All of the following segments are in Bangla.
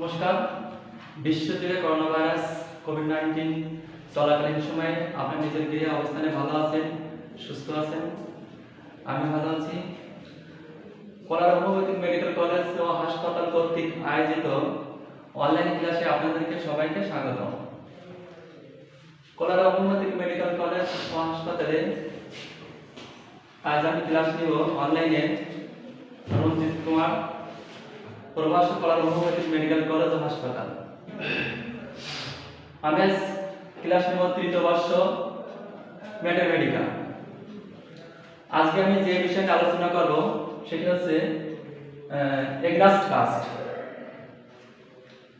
নমস্কার। বিশ্বজুড়ে করোনা ভাইরাস কোভিড নাইন্টিন চলাকালীন সময়ে আপনি নিজের গৃহে অবস্থানে ভালো আছেন, সুস্থ আছেন? আমি ভালো আছি। কলার হোমিওপ্যাথিক মেডিকেল কলেজ ও হাসপাতাল কর্তৃক আয়োজিত অনলাইন ক্লাসে আপনাদেরকে সবাইকে স্বাগত কলার হোমিওপ্যাথিক মেডিকেল কলেজ ও হাসপাতালে আজ আমি ক্লাস নিব অনলাইনে। রঞ্জিত কুমার প্রবাসী হোমিওপ্যাথিক মেডিকেল কলেজ হাসপাতাল। আমি ক্লাস তৃতীয় বর্ষ আজকে আমি যে আলোচনা করব, সেটি হচ্ছে কাস্ট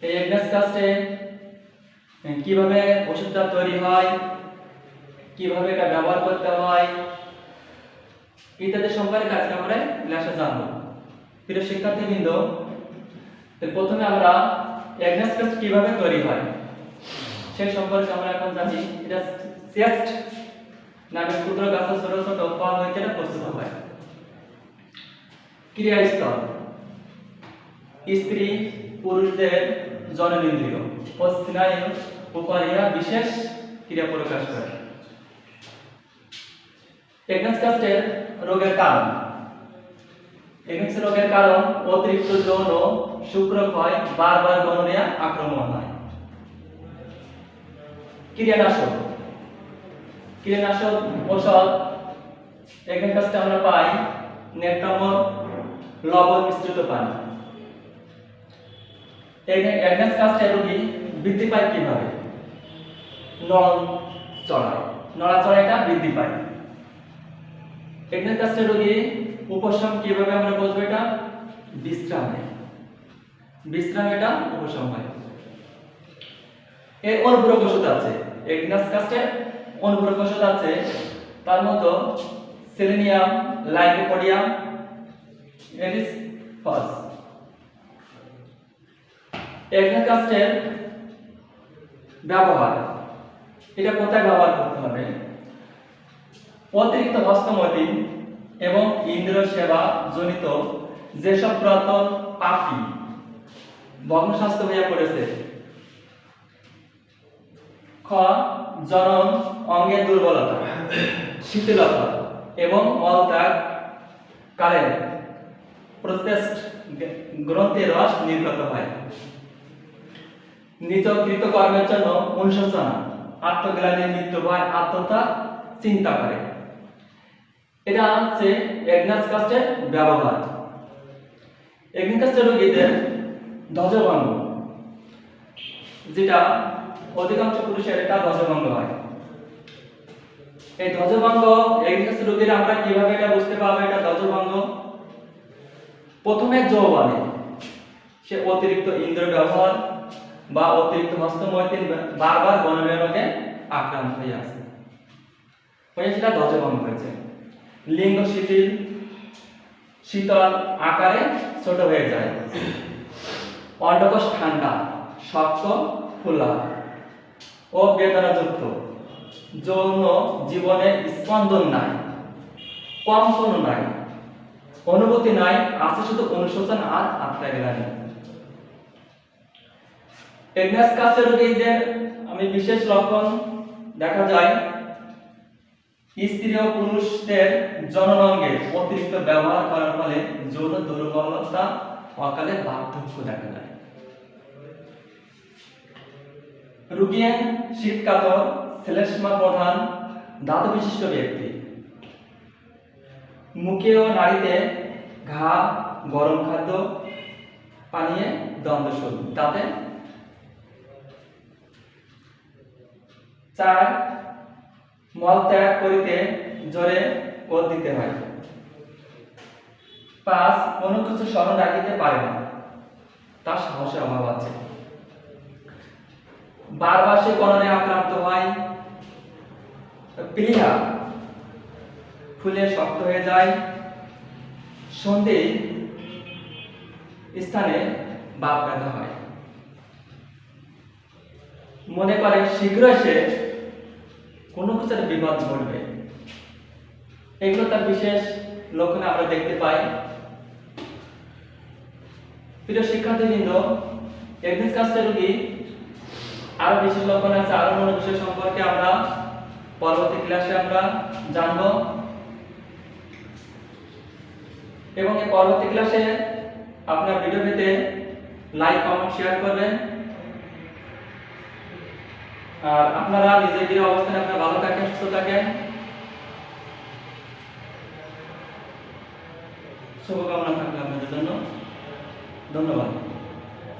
এই কাস্টে কীভাবে ওষুধটা তৈরি হয়, কীভাবে এটা ব্যবহার করতে হয়, ইত্যাদি সম্পর্কে আজকে আমরা ক্লাসে জানব। প্রিয় শিক্ষার্থীবৃন্দ প্রথমে আমরা এগনাস পেস্ট কীভাবে তৈরি হয় সেই সম্পর্কে আমরা এখন জানি। এটা চেস্ট নামে ক্ষুদ্র গাছের ছোট ছোট ফল হইতে এটা প্রস্তুত হয়। ক্রিয়াস্থল। স্ত্রী, পুরুষদের জননেন্দ্রিয়। ও স্নায়ু উপারিয়া বিশেষ ক্রিয়া প্রকাশ করে। এগনাস কাস্টের রোগের কারণ। এগনাস রোগের কারণ অতিরিক্ত যৌন শুক্রক্ষয় বারবার গনোরিয়া আক্রমণ হয়। ক্রিয়ানাশক ক্রিয়ানাশক এখানে কাছে আমরা পাই লবণ মিশ্রিত পানি। এখানে অ্যাগনেস কাস্টে রোগী বৃদ্ধি পায় কীভাবে? নরম চড়ায় নড়াচড়াইটা বৃদ্ধি পায়। এখানে কাস্টে রোগী উপশম কীভাবে আমরা বুঝব এটা? বিশ্রামে। বিশ্রাম এটা উপশম হয় এর অনুপূরক ওষুধ আছে। এগনাস কাস্টের অনুপূরক ওষুধ আছে তার মতো সেলেনিয়াম, লাইকোপোডিয়াম, এরিস ফস। এগনাস কাস্টের ব্যবহার। এটা কোথায় ব্যবহার করতে হবে? অতিরিক্ত হস্তমতিন এবং ইন্দ্র সেবা জনিত যেসব পুরাতন পাপি ভগ্নস্বাস্থ্য হইয়া পড়েছে। খ, জনন, অঙ্গের দুর্বলতা, শিথিলতা এবং মলত্যাগ কালে প্রসেসড গ্রন্থের রস নির্গত হয়। নিতকৃত কর্মের জন্য অনুশোচনা, আত্মগ্লানি মৃত্যু ভয় আত্মতা চিন্তা করে। এটা হচ্ছে এগনাস কাস্টের ব্যবহার। এগনাস কাস্টের রোগীদের ধ্বজভঙ্গ যেটা অধিকাংশ পুরুষের এটা ধ্বজভঙ্গ হয়। এই ধ্বজভঙ্গ এগনাস রোগীরা আমরা কীভাবে এটা বুঝতে পারব এটা ধ্বজভঙ্গ প্রথমে যৌবনে সে অতিরিক্ত ইন্দ্র ব্যবহার বা অতিরিক্ত হস্তমৈথিন বারবার গণনীয় রোগে আক্রান্ত হয়ে আছে হয়ে সেটা ধ্বজভঙ্গ হয়েছে। লিঙ্গ শিথিল, শীতল আকারে ছোট হয়ে যায়। অন্ডকোষ ঠান্ডা, শক্ত, ফুলা। ও বেদনাযুক্ত যৌন জীবনে স্পন্দন নাই, কম্পন নাই, অনুভূতি নাই, আছে শুধু অনুশোচন আর আত্মা আত্মাগ্লানি এগনাস কাস্টের রোগীদের আমি বিশেষ লক্ষণ দেখা যায়, স্ত্রী ও পুরুষদের জননঙ্গে অতিরিক্ত ব্যবহার করার ফলে যৌন দুর্বলতা অকালে বার্ধক্য দেখা যায়। রুগিয়ান শীতকাতর শ্লেষ্মা প্রধান ধাতু বিশিষ্ট ব্যক্তি। মুখে ও নাড়িতে ঘা, গরম খাদ্য, পানীয় দ্বন্দ্ব শুরু তাতে চার, মল ত্যাগ করিতে জোরে ওর দিতে হয়। পাঁচ কোনো কিছু স্মরণ রাখিতে পারে না। তার সাহসের অভাব আছে বারবার সে গণনে আক্রান্ত হয় ফুলে শক্ত হয়ে যায়। সন্ধে স্থানে বাপ ব্যথা হয়। মনে করে শীঘ্রই সে কোনো কিছু বিপদ ঘটবে এগুলো তার বিশেষ লক্ষণ আমরা দেখতে পাই। প্রিয় শিক্ষার্থীবৃন্দ এডমিস কাস্টের রোগী আরও বিশেষ লক্ষণ আছে, আরও মূল বিষয় সম্পর্কে আমরা পরবর্তী ক্লাসে আমরা জানব। এবং এই পরবর্তী ক্লাসে আপনার ভিডিও পেতে লাইক কমেন্ট শেয়ার করবেন। আর আপনারা নিজের গৃহ অবস্থানে আপনারা ভালো থাকেন, সুস্থ থাকেন। শুভকামনা থাকবে আপনাদের জন্য। ধন্যবাদ।